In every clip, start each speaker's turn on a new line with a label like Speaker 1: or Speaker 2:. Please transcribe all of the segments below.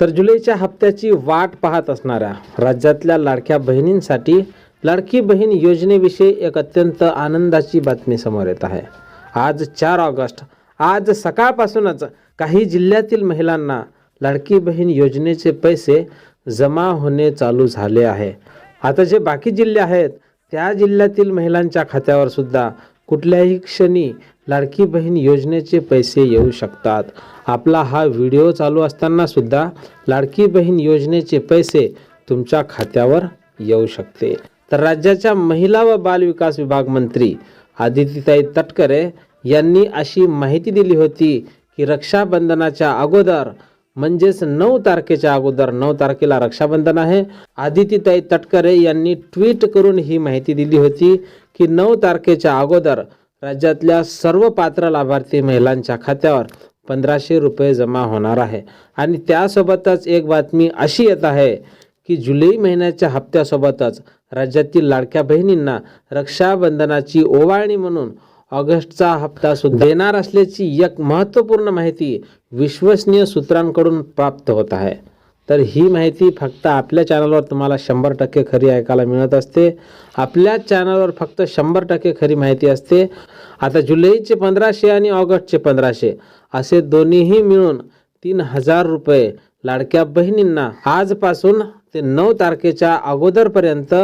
Speaker 1: तर जुलैच्या हप्त्याची वाट पाहत असणाऱ्या राज्यातल्या लाडक्या बहिणींसाठी लाडकी बहीण योजनेविषयी एक अत्यंत आनंदाची बातमी समोर येत आहे. आज चार ऑगस्ट. आज सकाळपासूनच काही जिल्ह्यातील महिलांना लाडकी बहीण योजनेचे पैसे जमा होणे चालू झाले आहे. आता जे बाकी जिल्हे आहेत त्या जिल्ह्यातील महिलांच्या खात्यावर सुद्धा कुठल्याही क्षणी लाडकी बहीण योजनेचे पैसे येऊ शकतात. आपला हा व्हिडिओ चालू असताना सुद्धा लाडकी बहीण योजनेचे पैसे तुमच्या खात्यावर येऊ शकते. तर राज्याच्या महिला व बालविकास विभाग मंत्री आदितीताई तटकरे यांनी अशी माहिती दिली होती की रक्षाबंधनाच्या अगोदर म्हणजेच नऊ तारखेच्या अगोदर नऊ तारखेला रक्षाबंधन आहे. आदितीताई तटकरे यांनी ट्विट करून ही माहिती दिली होती की नऊ तारखेच्या अगोदर राज्यातल्या सर्व पात्र लाभार्थी महिलांच्या खात्यावर पंधराशे रुपये जमा होणार आहे. आणि त्यासोबतच एक बातमी अशी येत आहे की जुलै महिन्याच्या हप्त्यासोबतच राज्यातील लाडक्या बहिणींना रक्षाबंधनाची ओवाळणी म्हणून ऑगस्टचा हप्ता सुद्धा देणार असल्याची एक महत्त्वपूर्ण माहिती विश्वसनीय सूत्रांकडून प्राप्त होत आहे. तर ही माहिती फक्त आपल्या चॅनलवर तुम्हाला शंभर टक्के खरी ऐकायला मिळत असते. आपल्या चॅनलवर फक्त शंभर टक्के खरी माहिती असते. आता जुलैचे पंधराशे आणि ऑगस्टचे पंधराशे असे दोन्हीही मिळून तीन हजार रुपये लाडक्या बहिणींना आजपासून ते नऊ तारखेच्या अगोदरपर्यंत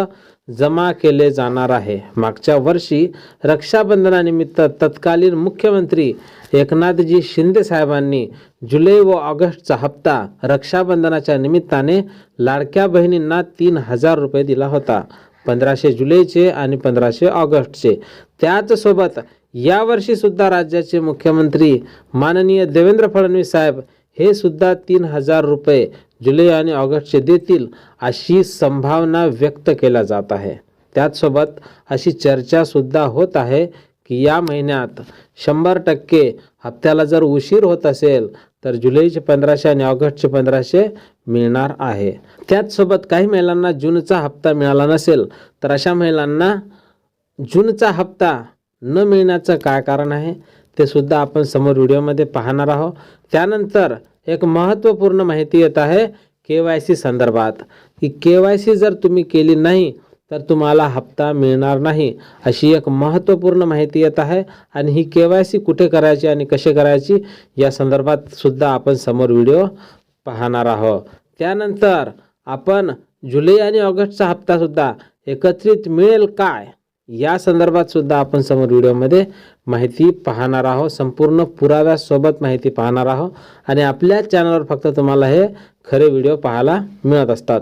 Speaker 1: जमा केले जाणार आहे. मागच्या वर्षी रक्षाबंधनानिमित्त तत्कालीन मुख्यमंत्री एकनाथजी शिंदे साहेबांनी जुलै व ऑगस्टचा हप्ता रक्षाबंधनाच्या निमित्ताने लाडक्या बहिणींना तीन हजार रुपये दिला होता. पंधराशे जुलैचे आणि पंधराशे ऑगस्टचे. त्याचसोबत यावर्षीसुद्धा राज्याचे मुख्यमंत्री माननीय देवेंद्र फडणवीस साहेब हे सुद्धा तीन हजार रुपये जुलै आणि ऑगस्टचे देतील अशी संभावना व्यक्त केल्या जात आहे. त्याचसोबत अशी चर्चासुद्धा होत आहे की या महिन्यात शंभर टक्के हप्त्याला जर उशीर होत असेल तर जुलैचे पंधराशे आणि ऑगस्टचे पंधराशे मिळणार आहे. त्याचसोबत काही महिलांना जूनचा हप्ता मिळाला नसेल तर अशा महिलांना जूनचा हप्ता न मिळण्याचं काय कारण आहे? ते सुद्धा आपण समोर व्हिडिओमध्ये पाहणार आहोत. त्यानंतर एक महत्त्वपूर्ण माहिती येत आहे के वाय सी संदर्भात. की के वाय सी जर तुम्ही केली नाही तर तुम्हाला हप्ता मिळणार नाही. अशी एक महत्त्वपूर्ण माहिती येत आहे. आणि ही के वाय सी कुठे करायची आणि कसे करायची या संदर्भात सुद्धा आपण समोर व्हिडिओ पाहणार आहोत. त्यानंतर आपण जुलै आणि ऑगस्टचा हप्तासुद्धा एकत्रित मिळेल काय या संदर्भात सुद्धा आपण समोर व्हिडिओमध्ये माहिती पाहणार आहोत. संपूर्ण पुराव्यासोबत माहिती पाहणार आहोत. आणि आपल्या चॅनलवर फक्त तुम्हाला हे खरे व्हिडिओ पाहायला मिळत असतात.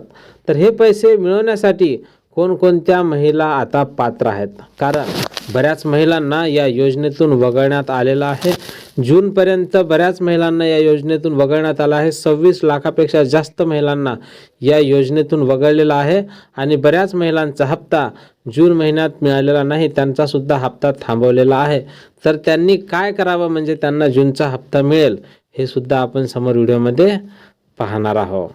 Speaker 1: तर हे पैसे मिळवण्यासाठी कोणकोणत्या महिला आता पात्र आहेत? कारण बऱ्याच महिलांना या योजनेतून वगळण्यात आलेलं आहे. जूनपर्यंत बऱ्याच महिलांना या योजनेतून वगळण्यात आलं आहे. सव्वीस लाखापेक्षा जास्त महिलांना या योजनेतून वगळलेला आहे आणि बऱ्याच महिलांचा हप्ता जून महिन्यात मिळालेला नाही त्यांचासुद्धा हप्ता थांबवलेला आहे. तर त्यांनी काय करावं म्हणजे त्यांना जूनचा हप्ता मिळेल हे सुद्धा आपण समोर व्हिडिओमध्ये पाहणार आहोत.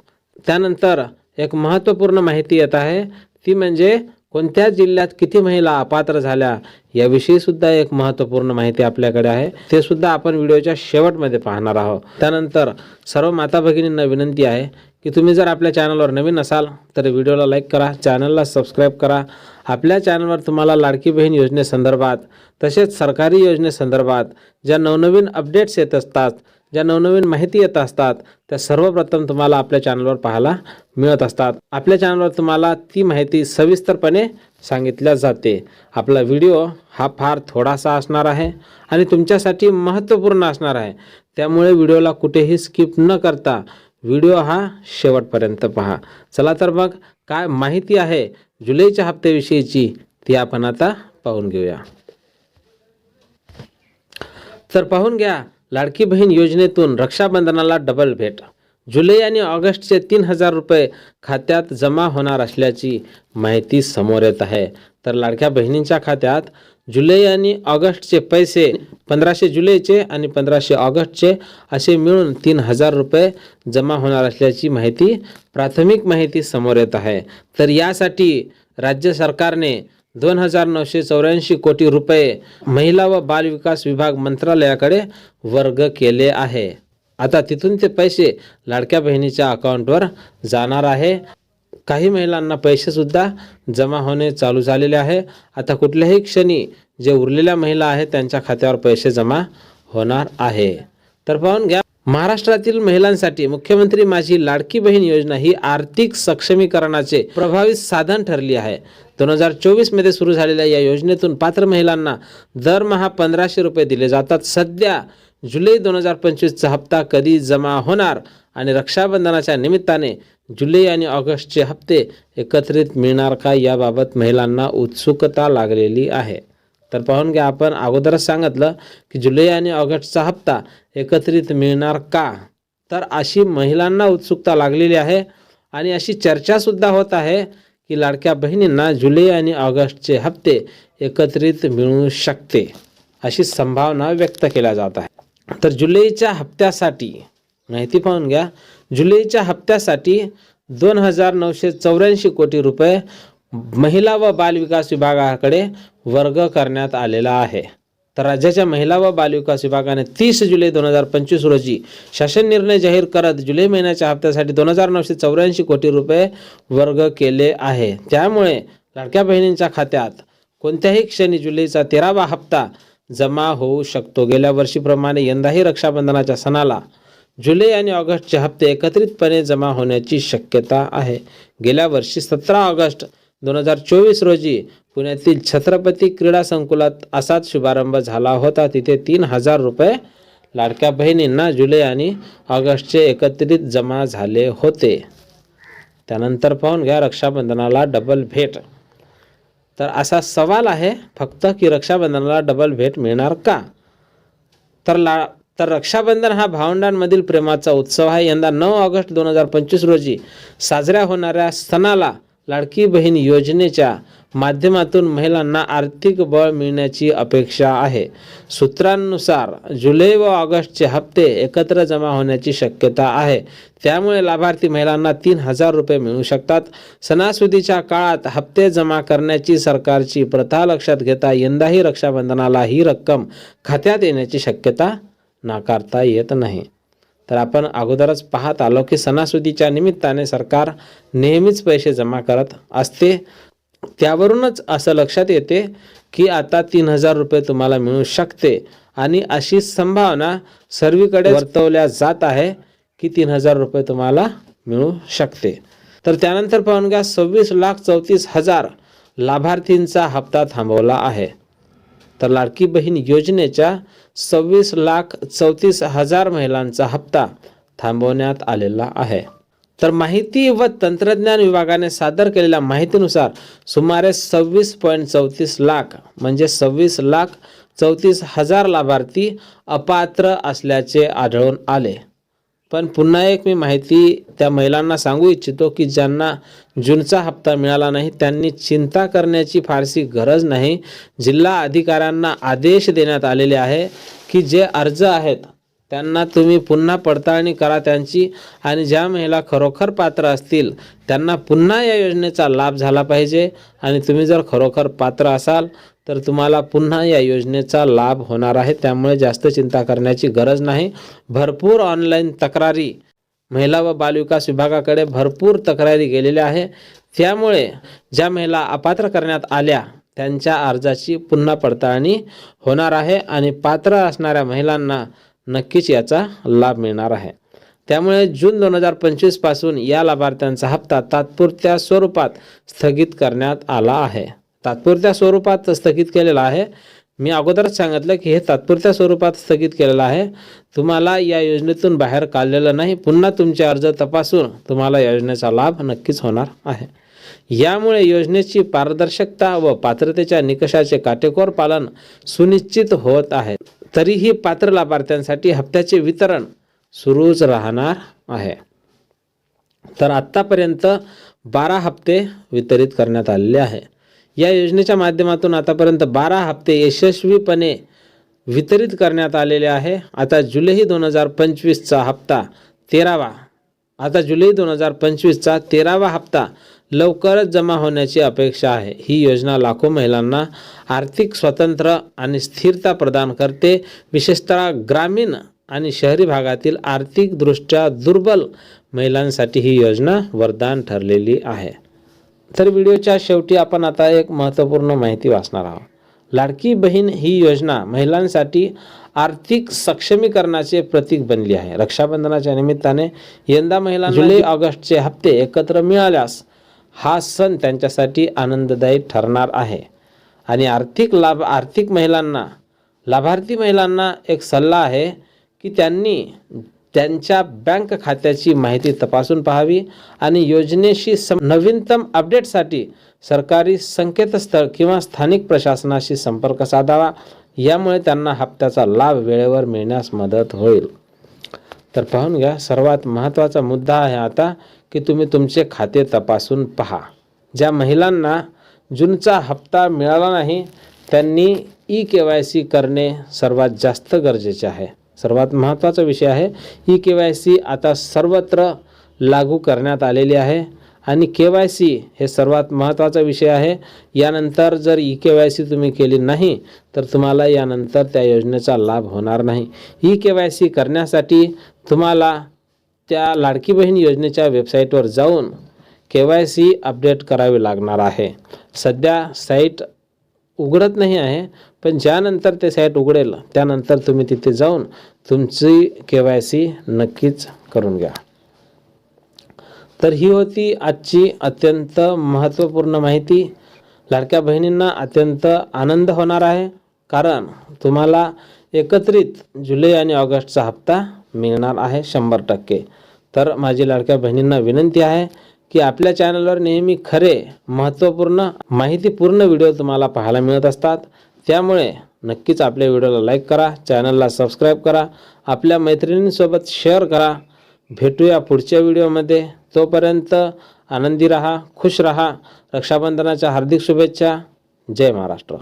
Speaker 1: त्यानंतर एक महत्त्वपूर्ण माहिती येत आहे. ती म्हणजे कोणत्या जिल्ह्यात किती महिला अपात्र झाल्या याविषयी सुद्धा एक महत्त्वपूर्ण माहिती आपल्याकडे आहे. ते सुद्धा आपण व्हिडिओच्या शेवटमध्ये पाहणार आहोत. त्यानंतर सर्व माता भगिनींना विनंती आहे की तुम्ही जर आपल्या चॅनलवर नवीन असाल तर व्हिडिओला लाईक करा चॅनलला सबस्क्राईब करा. आपल्या चॅनलवर तुम्हाला लाडकी बहीण योजनेसंदर्भात तसेच सरकारी योजनेसंदर्भात ज्या नवनवीन अपडेट्स येत असतात ज्या नवनवीन माहिती येत असतात त्या सर्वप्रथम तुम्हाला आपल्या चॅनलवर पाहायला मिळत असतात. आपल्या चॅनलवर तुम्हाला ती माहिती सविस्तरपणे सांगितल्या जाते. आपला व्हिडिओ हा फार थोडासा असणार आहे आणि तुमच्यासाठी महत्त्वपूर्ण असणार आहे. त्यामुळे व्हिडिओला कुठेही स्किप न करता व्हिडिओ हा शेवटपर्यंत पहा. चला तर मग काय माहिती आहे जुलैच्या हप्त्याविषयीची ती आपण आता पाहून घेऊया. तर पाहून घ्या लाडकी बहीण योजनेतून रक्षाबंधनाला डबल भेट. जुलै आणि ऑगस्टचे तीन हजार रुपये खात्यात जमा होणार असल्याची माहिती समोर येत आहे. तर लाडक्या बहिणींच्या खात्यात जुलै आणि ऑगस्टचे पैसे पंधराशे जुलैचे आणि पंधराशे ऑगस्टचे असे मिळून तीन हजार रुपये जमा होणार असल्याची माहिती प्राथमिक माहिती समोर येत आहे. तर यासाठी राज्य सरकारने दोन हजार नऊशे चौऱ्याऐंशी कोटी रुपये महिला व बालविकास विभाग मंत्रालयाकडे वर्ग केले आहे. आता तिथून ते पैसे लाडक्या बहिणीच्या अकाउंटवर जाणार आहे. काही महिलांना पैसेसुद्धा जमा होणे चालू झालेले आहे. आता कुठल्याही क्षणी जे उरलेल्या महिला आहेत त्यांच्या खात्यावर पैसे जमा होणार आहे. तर पाहून घ्या. महाराष्ट्रातील महिलांसाठी मुख्यमंत्री माझी लाडकी बहीण योजना ही आर्थिक सक्षमीकरणाचे प्रभावी साधन ठरली आहे. दोन हजार चोवीसमध्ये सुरू झालेल्या या योजनेतून पात्र महिलांना दरमहा पंधराशे रुपये दिले जातात. सध्या जुलै दोन हजार पंचवीसचा हप्ता कधी जमा होणार आणि रक्षाबंधनाच्या निमित्ताने जुलै आणि ऑगस्टचे हप्ते एकत्रित मिळणार का याबाबत महिलांना उत्सुकता लागलेली आहे. तर पाहून घ्या आपण अगोदरच सांगितलं की जुलै आणि ऑगस्टचा हप्ता एकत्रित मिळणार का? तर अशी महिलांना उत्सुकता लागलेली आहे आणि अशी चर्चासुद्धा होत आहे की लाडक्या बहिणींना जुलै आणि ऑगस्टचे हप्ते एकत्रित मिळू शकते अशी संभावना व्यक्त केल्या जात आहे. तर जुलैच्या हप्त्यासाठी माहिती पाहून घ्या जुलैच्या हप्त्यासाठी दोन हजार नऊशे चौऱ्याऐंशी कोटी रुपये महिला व बालविकास विभागाकडे वर्ग करण्यात आलेला आहे. तर राज्याच्या महिला व बालविकास विभागाने तीस जुलै दोन हजार पंचवीस रोजी शासन निर्णय जाहीर करत जुलै महिन्याच्या हप्त्यासाठी दोन हजार नऊशे चौऱ्याऐंशी कोटी रुपये वर्ग केले आहे. त्यामुळे लाडक्या बहिणींच्या खात्यात कोणत्याही क्षणी जुलैचा तेरावा हप्ता जमा होऊ शकतो. गेल्या वर्षीप्रमाणे यंदाही रक्षाबंधनाच्या सणाला जुलै आणि ऑगस्टचे हप्ते एकत्रितपणे जमा होण्याची शक्यता आहे. गेल्या वर्षी सतरा ऑगस्ट दोन हजार चोवीस रोजी पुण्यातील छत्रपती क्रीडा संकुलात असाच शुभारंभ झाला होता. तिथे तीन हजार रुपये लाडक्या बहिणींना जुलै आणि ऑगस्टचे एकत्रित जमा झाले होते. त्यानंतर पाहून घ्या रक्षाबंधनाला डबल भेट. तर असा सवाल आहे फक्त की रक्षाबंधनाला डबल भेट मिळणार का? तर ला तर रक्षाबंधन हा भावंडांमधील प्रेमाचा उत्सव आहे. यंदा नऊ ऑगस्ट दोन हजार पंचवीस रोजी साजऱ्या होणाऱ्या सणाला लाडकी बहीण योजनेच्या माध्यमातून महिलांना आर्थिक बळ मिळण्याची अपेक्षा आहे. सूत्रांनुसार जुलै व ऑगस्टचे हप्ते एकत्र जमा होण्याची शक्यता आहे. त्यामुळे लाभार्थी महिलांना तीन हजार रुपये मिळू शकतात. सणासुदीच्या काळात हप्ते जमा करण्याची सरकारची प्रथा लक्षात घेता यंदाही रक्षाबंधनाला ही रक्कम खात्यात येण्याची शक्यता नाकारता येत नाही. तर आपण अगोदरच पाहत आलो की सणासुदीच्या निमित्ताने सरकार नेहमीच पैसे जमा करत असते. त्यावरूनच असं लक्षात येते की आता तीन हजार रुपये तुम्हाला मिळू शकते. आणि अशी संभावना सर्वीकडे वर्तवल्या जात आहे की तीन हजार रुपये तुम्हाला मिळू शकते. तर त्यानंतर पाहून घ्या सव्वीस लाख चौतीस हजार लाभार्थींचा हप्ता थांबवला आहे. तर लाडकी बहीण योजनेच्या सव्वीस लाख चौतीस हजार महिलांचा हप्ता थांबवण्यात आलेला आहे. तर माहिती व तंत्रज्ञान विभागाने सादर केलेल्या माहितीनुसार सुमारे सव्वीस पॉईंट चौतीस लाख म्हणजे सव्वीस लाख चौतीस हजार लाभार्थी अपात्र असल्याचे आढळून आले. पण पुन्हा एक मी माहिती त्या महिलांना सांगू इच्छितो की ज्यांना जूनचा हप्ता मिळाला नाही त्यांनी चिंता करण्याची फारशी गरज नाही. जिल्हा अधिकाऱ्यांना आदेश देण्यात आलेले आहे की जे अर्ज आहेत त्यांना तुम्ही पुन्हा पडताळणी करा त्यांची. आणि ज्या महिला खरोखर पात्र असतील त्यांना पुन्हा या योजनेचा लाभ झाला पाहिजे. आणि तुम्ही जर खरोखर पात्र असाल तर तुम्हाला पुन्हा या योजनेचा लाभ होणार आहे. त्यामुळे जास्त चिंता करण्याची गरज नाही. भरपूर ऑनलाईन तक्रारी महिला व बालविकास विभागाकडे भरपूर तक्रारी गेलेल्या आहे. त्यामुळे ज्या महिला अपात्र करण्यात आल्या त्यांच्या अर्जाची पुन्हा पडताळणी होणार आहे. आणि पात्र असणाऱ्या महिलांना नक्कीच याचा लाभ मिळणार आहे. त्यामुळे जून दोन हजार पंचवीसपासून या लाभार्थ्यांचा हप्ता तात्पुरत्या स्वरूपात स्थगित करण्यात आला आहे. तात्पुरत्या स्वरूपात स्थगित केलेला आहे. मी अगोदरच सांगितलं की हे तात्पुरत्या स्वरूपात स्थगित केलेलं आहे. तुम्हाला या योजनेतून बाहेर काढलेलं नाही. पुन्हा तुमचे अर्ज तपासून तुम्हाला योजनेचा लाभ नक्कीच होणार आहे. यामुळे योजनेची पारदर्शकता व पात्रतेच्या निकषाचे काटेकोर पालन सुनिश्चित होत आहे. तरीही पात्र लाभार्थ्यांसाठी हप्त्याचे वितरण सुरूच राहणार आहे. तर आत्तापर्यंत बारा हप्ते वितरित करण्यात आलेले आहे. या योजनेच्या माध्यमातून आतापर्यंत बारा हप्ते यशस्वीपणे वितरित करण्यात आलेले आहे. आता जुलै दोन हजार पंचवीसचा हप्ता तेरावा आता जुलै दोन हजार पंचवीसचा तेरावा हप्ता लवकरच जमा होण्याची अपेक्षा आहे. ही योजना लाखो महिलांना आर्थिक स्वातंत्र्य आणि स्थिरता प्रदान करते. विशेषतः ग्रामीण आणि शहरी भागातील आर्थिकदृष्ट्या दुर्बल महिलांसाठी ही योजना वरदान ठरलेली आहे. तर व्हिडिओच्या शेवटी आपण आता एक महत्त्वपूर्ण माहिती वाचणार आहोत. लाडकी बहीण ही योजना महिलांसाठी आर्थिक सक्षमीकरणाचे प्रतीक बनली आहे. रक्षाबंधनाच्या निमित्ताने यंदा महिलांना जुलै ऑगस्टचे हप्ते एकत्र मिळाल्यास हा सण त्यांच्यासाठी आनंददायी ठरणार आहे. आणि आर्थिक लाभ आर्थिक महिलांना लाभार्थी महिलांना एक सल्ला आहे की त्यांनी त्यांच्या बँक खात्याची माहिती तपासून पाहावी आणि योजनेशी सम नवीनतम अपडेटसाठी सरकारी संकेतस्थळ किंवा स्थानिक प्रशासनाशी संपर्क साधावा. यामुळे त्यांना हप्त्याचा लाभ वेळेवर मिळण्यास मदत होईल. तर पाहून घ्या सर्वात महत्त्वाचा मुद्दा आहे आता की तुम्ही तुमचे खाते तपासून पहा. ज्या महिलांना जूनचा हप्ता मिळाला नाही त्यांनी ई के वाय सी करणे सर्वात जास्त गरजेचे आहे. सर्वात महत्त्वाचा विषय आहे ई के वाय सी आता सर्वत्र लागू करण्यात आलेली आहे आणि के वाय सी हे सर्वात महत्त्वाचा विषय आहे. यानंतर जर ई के वाय सी तुम्ही केली नाही तर तुम्हाला यानंतर त्या योजनेचा लाभ होणार नाही. ई के वाय सी करण्यासाठी तुम्हाला त्या लाडकी बहीण योजनेच्या वेबसाईटवर जाऊन के वाय सी अपडेट करावे लागणार आहे. सध्या साईट उघडत नाही आहे पण ज्यानंतर ते साईट उघडेल त्यानंतर तुम्ही तिथे जाऊन तुमची के वाय सी नक्कीच करून घ्या. तर ही होती आजची अत्यंत महत्त्वपूर्ण माहिती. लाडक्या बहिणींना अत्यंत आनंद होणार आहे कारण तुम्हाला एकत्रित जुलै आणि ऑगस्टचा हप्ता मिळणार आहे शंभर टक्के. तर माझी लाडक्या बहिणींना विनंती आहे की आपल्या चॅनलवर नेहमी खरे महत्त्वपूर्ण माहितीपूर्ण व्हिडिओ तुम्हाला पाहायला मिळत असतात. त्यामुळे नक्कीच आपल्या व्हिडिओला लाईक करा चॅनलला सबस्क्राईब करा आपल्या मैत्रिणींसोबत शेअर करा. भेटूया पुढच्या व्हिडिओमध्ये तोपर्यंत आनंदी रहा खुश रहा. रक्षाबंधनाच्या हार्दिक शुभेच्छा. जय महाराष्ट्र.